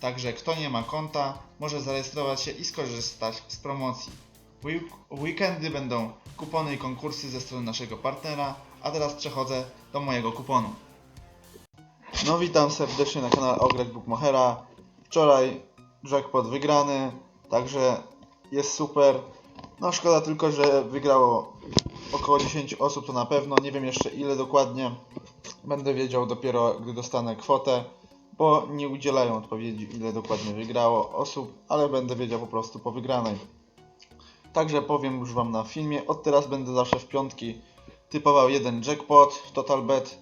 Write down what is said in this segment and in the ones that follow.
Także kto nie ma konta, może zarejestrować się i skorzystać z promocji. Weekendy będą kupony i konkursy ze strony naszego partnera, a teraz przechodzę do mojego kuponu. No witam serdecznie na kanale Ograć Bookmachera. Wczoraj jackpot wygrany, także jest super. No szkoda tylko, że wygrało około 10 osób to na pewno, nie wiem jeszcze ile dokładnie. Będę wiedział dopiero gdy dostanę kwotę bo nie udzielają odpowiedzi, ile dokładnie wygrało osób, ale będę wiedział po prostu po wygranej. Także powiem już Wam na filmie. Od teraz będę zawsze w piątki typował jeden jackpot, total bet.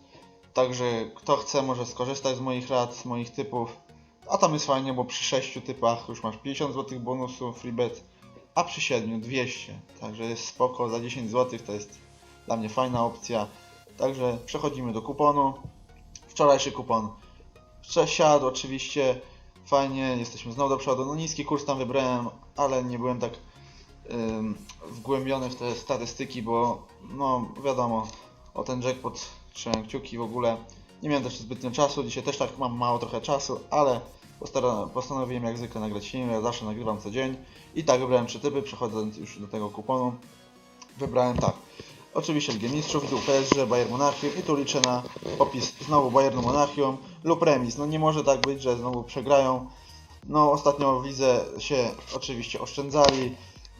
Także kto chce, może skorzystać z moich rad, z moich typów. A tam jest fajnie, bo przy 6 typach już masz 50 zł bonusu free bet, a przy 7 200. Także jest spoko, za 10 zł to jest dla mnie fajna opcja. Także przechodzimy do kuponu. Wczorajszy kupon przesiadł oczywiście fajnie, jesteśmy znowu do przodu. No niski kurs tam wybrałem, ale nie byłem tak ym, wgłębiony w te statystyki, bo no wiadomo, o ten jackpot trzymałem kciuki w ogóle. Nie miałem też zbytnio czasu, dzisiaj też tak mam mało trochę czasu, ale postanowiłem jak zwykle nagrać film, ja zawsze nagrywam co dzień. I tak wybrałem trzy typy, przechodząc już do tego kuponu. Wybrałem tak. Oczywiście Ligę Mistrzów, tu PSG, Bayern Monachium i tu liczę na opis znowu Bayernu Monachium lub remis. No nie może tak być, że znowu przegrają. No ostatnio w lidze się oczywiście oszczędzali.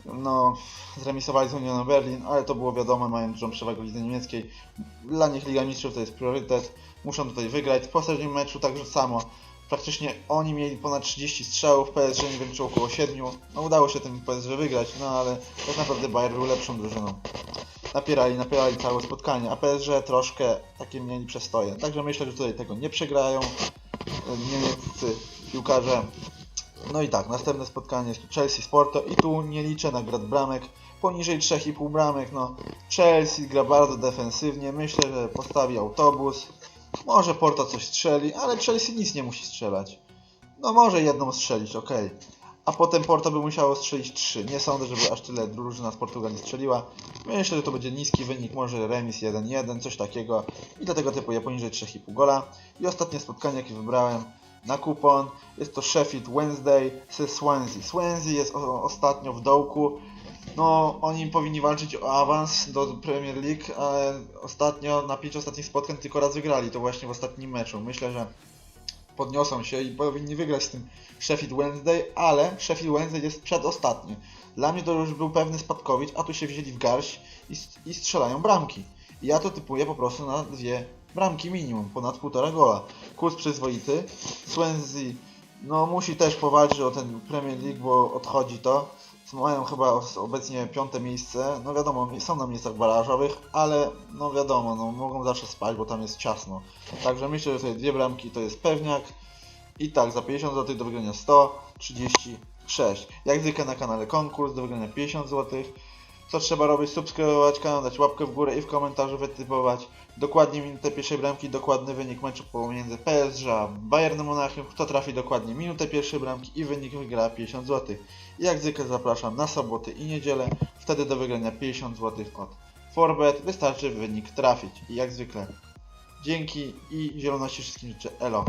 No zremisowali z Unionem Berlin, ale to było wiadomo, mają dużą przewagę w lidze niemieckiej. Dla nich Liga Mistrzów to jest priorytet. Muszą tutaj wygrać. W poprzednim meczu także samo. Praktycznie oni mieli ponad 30 strzałów, PSG nie wiem czy około 7. No udało się tym PSG wygrać, no ale tak naprawdę Bayern był lepszą drużyną napierali, napierali całe spotkanie, a PSG troszkę takie mieli przestoje. Także myślę, że tutaj tego nie przegrają e, niemieccy piłkarze. No i tak, następne spotkanie jest Chelsea Sporto i tu nie liczę na grad bramek. Poniżej 3,5 bramek, no Chelsea gra bardzo defensywnie, myślę, że postawi autobus. Może Porto coś strzeli, ale Chelsea nic nie musi strzelać. No może jedną strzelić, okej. A potem Porto by musiało strzelić 3. Nie sądzę, żeby aż tyle drużyna z Portugalii strzeliła. Myślę, że to będzie niski wynik, może remis 1-1, coś takiego. I dlatego typuję poniżej 3,5 gola. I ostatnie spotkanie, jakie wybrałem na kupon, jest to Sheffield Wednesday ze Swansea. Swansea jest ostatnio w dołku. No, oni powinni walczyć o awans do Premier League, ale ostatnio, na 5 ostatnich spotkań tylko raz wygrali, to właśnie w ostatnim meczu. Myślę, że podniosą się i powinni wygrać z tym Sheffield Wednesday, ale Sheffield Wednesday jest przedostatni. Dla mnie to już był pewny spadkowicz, a tu się wzięli w garść i, strzelają bramki. I ja to typuję po prostu na dwie bramki minimum, ponad półtora gola. Kurs przyzwoity. Swansea no musi też powalczyć o ten Premier League, bo odchodzi to. Mają chyba obecnie piąte miejsce. No wiadomo, są na miejscach barażowych, ale no wiadomo, no mogą zawsze spać, bo tam jest ciasno. Także myślę, że tutaj dwie bramki to jest pewniak. I tak, za 50 zł do wygrania 136. Jak zwykle na kanale konkurs do wygrania 50 zł. Co trzeba robić? Subskrybować kanał, dać łapkę w górę i w komentarzu wytypować dokładnie minutę pierwszej bramki, dokładny wynik meczu pomiędzy PSG a Bayernem Monachium. Kto trafi dokładnie minutę pierwszej bramki i wynik wygra 50 zł. I jak zwykle zapraszam na soboty i niedzielę. Wtedy do wygrania 50 zł od Forbet. Wystarczy wynik trafić. I jak zwykle dzięki i zieloności wszystkim życzę. Elo.